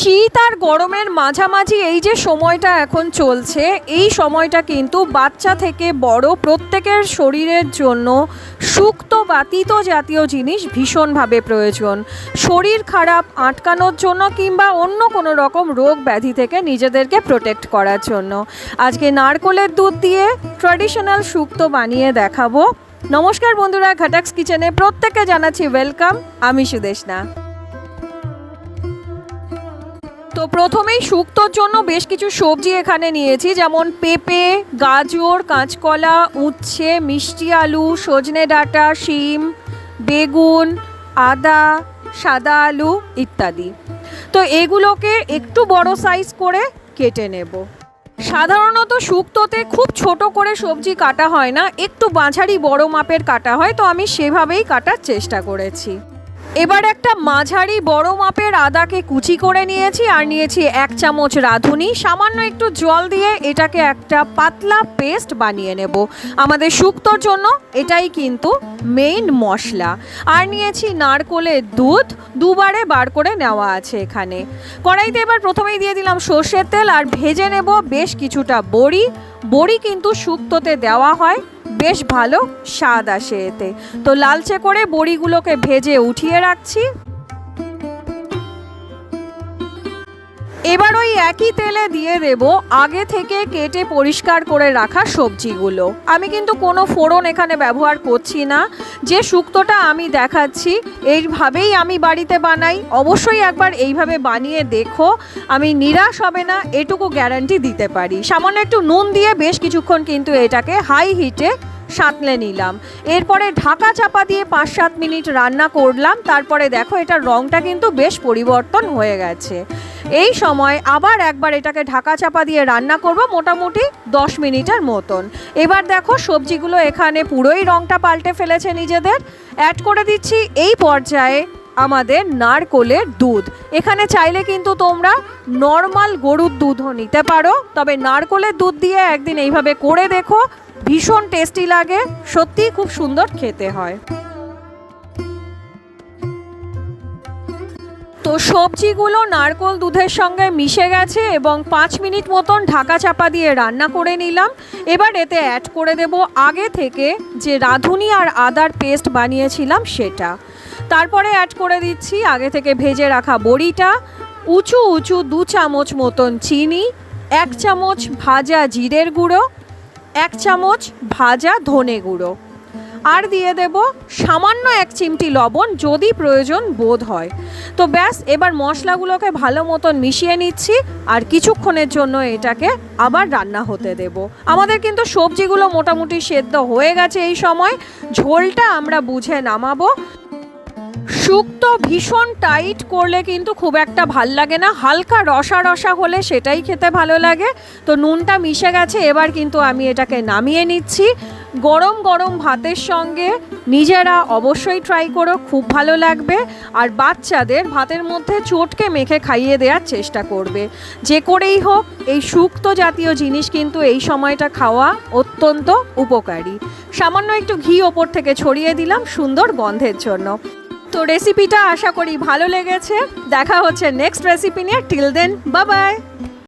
শীত আর গরমের মাঝামাঝি এই যে সময়টা এখন চলছে, এই সময়টা কিন্তু বাচ্চা থেকে বড় প্রত্যেকের শরীরের জন্য সুক্ত বা তিত জাতীয় জিনিস ভীষণভাবে প্রয়োজন। শরীর খারাপ আটকানোর জন্য কিংবা অন্য কোনো রকম রোগ ব্যাধি থেকে নিজেদেরকে প্রোটেক্ট করার জন্য। আজকে নারকোলের দুধ দিয়ে ট্র্যাডিশনাল সুক্ত বানিয়ে দেখাবো। নমস্কার বন্ধুরা, ঘাটাক্স কিচেনে প্রত্যেককে জানাচ্ছি ওয়েলকাম আমি সুদেশনা। তো প্রথমেই শুক্তোর জন্য বেশ কিছু সবজি এখানে নিয়েছি, যেমন পেঁপে, গাজর, কাঁচকলা, উচ্ছে, মিষ্টি আলু, সজনে ডাঁটা, শিম, বেগুন, আদা, সাদা আলু ইত্যাদি। তো এগুলোকে একটু বড় সাইজ করে কেটে নেব। সাধারণত শুক্তোতে খুব ছোট করে সবজি কাটা হয় না, একটু বাঝারি বড় মাপের কাটা হয়, তো আমি সেভাবেই কাটার চেষ্টা করেছি। এবার একটা মাঝারি বড় মাপের আদাকে কুচি করে নিয়েছি আর নিয়েছি এক চামচ রাঁধুনি। সামান্য একটু জল দিয়ে এটাকে একটা পাতলা পেস্ট বানিয়ে নেব। আমাদের শুক্তোর জন্য এটাই কিন্তু মেইন মশলা। আর নিয়েছি নারকোলের দুধ, দুবারে বার করে নেওয়া আছে এখানে। কড়াইতে এবার প্রথমেই দিয়ে দিলাম সর্ষের তেল আর ভেজে নেব বেশ কিছুটা বড়ি। বড়ি কিন্তু শুক্তোতে দেওয়া হয়। বেশ ভালো স্বাদ আসে এতে। তো লালচে করে বড়িগুলোকে ভেজে উঠিয়ে রাখছি। এবার ওই একই তেলে দিয়ে দেব আগে থেকে কেটে পরিষ্কার করে রাখা সবজিগুলো। আমি কিন্তু কোনো ফোড়ন এখানে ব্যবহার করছি না। যে শুক্তোটা আমি দেখাচ্ছি, এইভাবেই আমি বাড়িতে বানাই। অবশ্যই একবার এইভাবে বানিয়ে দেখো। আমি নিরাশ হবে না, এটুকু গ্যারান্টি দিতে পারি। সামান্য একটু নুন দিয়ে বেশ কিছুক্ষণ কিন্তু এটাকে হাই হিটে সাঁতলে নিলাম। এরপরে ঢাকা চাপা দিয়ে পাঁচ সাত মিনিট রান্না করলাম। তারপরে দেখো এটার রঙটা কিন্তু বেশ পরিবর্তন হয়ে গেছে। এই সময় আবার একবার এটাকে ঢাকা চাপা দিয়ে রান্না করব মোটামুটি দশ মিনিটের মতন। এবার দেখো সবজিগুলো এখানে পুরোই রঙটা পাল্টে ফেলেছে নিজেদের। অ্যাড করে দিচ্ছি এই পর্যায়ে আমাদের নারকোলের দুধ। এখানে চাইলে কিন্তু তোমরা নর্মাল গরুর দুধও নিতে পারো, তবে নারকোলের দুধ দিয়ে একদিন এইভাবে করে দেখো। ভীষণ টেস্টি লাগে, সত্যিই খুব সুন্দর খেতে হয়। সবজিগুলো নারকোল দুধের সঙ্গে মিশে গেছে এবং পাঁচ মিনিট মতন ঢাকা চাপা দিয়ে রান্না করে নিলাম। এবার এতে অ্যাড করে দেব আগে থেকে যে রাঁধুনি আর আদার পেস্ট বানিয়েছিলাম সেটা। তারপরে অ্যাড করে দিচ্ছি আগে থেকে ভেজে রাখা বড়িটা, উঁচু উঁচু দু চামচ মতন চিনি, এক চামচ ভাজা জিরের গুঁড়ো, এক চামচ ভাজা ধনে গুঁড়ো। আর দিয়ে দেব সামান্য এক চিমটি লবণ যদি প্রয়োজন বোধ হয়। তো ব্যাস, এবার মশলাগুলোকে ভালো মতন মিশিয়ে নিচ্ছি আর কিছুক্ষণের জন্য এটাকে আবার রান্না হতে দেব। আমাদের কিন্তু সবজিগুলো মোটামুটি সেদ্ধ হয়ে গেছে এই সময়। ঝোলটা আমরা বুঝে নামাবো। শুক্তো ভীষণ টাইট করলে কিন্তু খুব একটা ভালো লাগে না। হালকা রসা রসা হলে সেটাই খেতে ভালো লাগে। তো নুনটা মিশে গেছে, এবার কিন্তু আমি এটাকে নামিয়ে নিচ্ছি। গরম গরম ভাতের সঙ্গে নিজেরা অবশ্যই ট্রাই করো, খুব ভালো লাগবে। আর বাচ্চাদের ভাতের মধ্যে চটকে মেখে খাইয়ে দেওয়ার চেষ্টা করবে। যে করেই হোক, এই শুক্তো জাতীয় জিনিস কিন্তু এই সময়টা খাওয়া অত্যন্ত উপকারী। সামান্য একটু ঘি ওপর থেকে ছড়িয়ে দিলাম সুন্দর গন্ধের জন্য। তো রেসিপিটা আশা করি ভালো লেগেছে। দেখা হচ্ছে নেক্সট রেসিপি নিয়ে। Till then bye bye